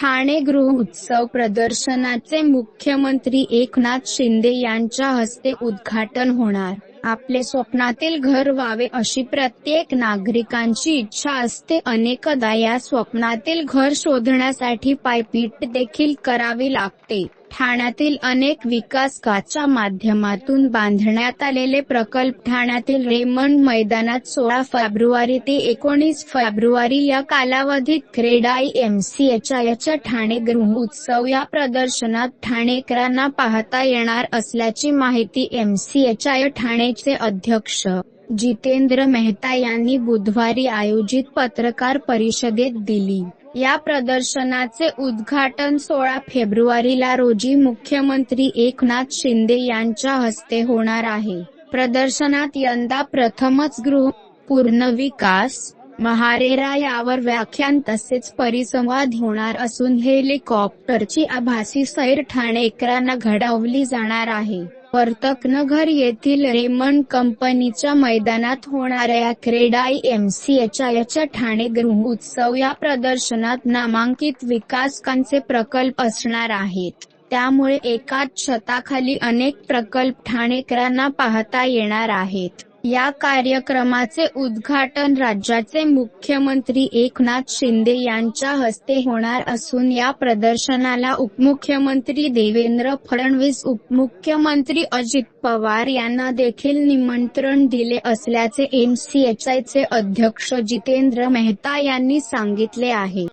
ठाणे गृह उत्सव प्रदर्शनाचे मुख्यमंत्री एकनाथ शिंदे यांच्या हस्ते उद्घाटन होणार. आपले स्वप्नातील घर व्हावे अशी प्रत्येक नागरिकांची इच्छा असते. अनेकदा या स्वप्नातील घर शोधण्यासाठी पायपीट देखील करावी लागते. ठाण्यातील अनेक विकासकाच्या माध्यमातून बांधण्यात आलेले प्रकल्प ठाण्यातील रेमंड मैदानात सोळा फेब्रुवारी ते एकोणीस फेब्रुवारी या कालावधीत क्रेडाई एमसीएचआयच्या ठाणे गृह उत्सव या प्रदर्शनात ठाणेकरांना पाहता येणार असल्याची माहिती एमसीएचआय ठाणेचे अध्यक्ष जितेंद्र मेहता यांनी बुधवारी आयोजित पत्रकार परिषदेत दिली. या प्रदर्शनाचे उद्घाटन सोळा फेब्रुवारीला रोजी मुख्यमंत्री एकनाथ शिंदे यांच्या हस्ते होणार आहे. प्रदर्शनात यंदा प्रथमच गृह पूर्णविकास महारेरा यावर व्याख्यान तसेच परिसंवाद होणार असून हेलिकॉप्टरची आभासी सैर ठाणेकरांना घडवली जाणार आहे. वर्तकनगर येथील रेमंड कंपनीच्या मैदानात होणाऱ्या क्रेडाई एमसीएचआयच्या ठाणे गृह उत्सव या प्रदर्शनात नामांकित विकासकांचे प्रकल्प असणार आहेत. त्यामुळे एकाच छताखाली अनेक प्रकल्प ठाणेकरांना पाहता येणार आहेत. या कार्यक्रमाचे उद्घाटन राज्याचे मुख्यमंत्री एकनाथ शिंदे यांच्या हस्ते होणार असून या प्रदर्शनाला उपमुख्यमंत्री देवेंद्र फडणवीस उपमुख्यमंत्री अजित पवार यांना देखील निमंत्रण दिले असल्याचे एमसीएचआयचे अध्यक्ष जितेंद्र मेहता यांनी सांगितले आहे.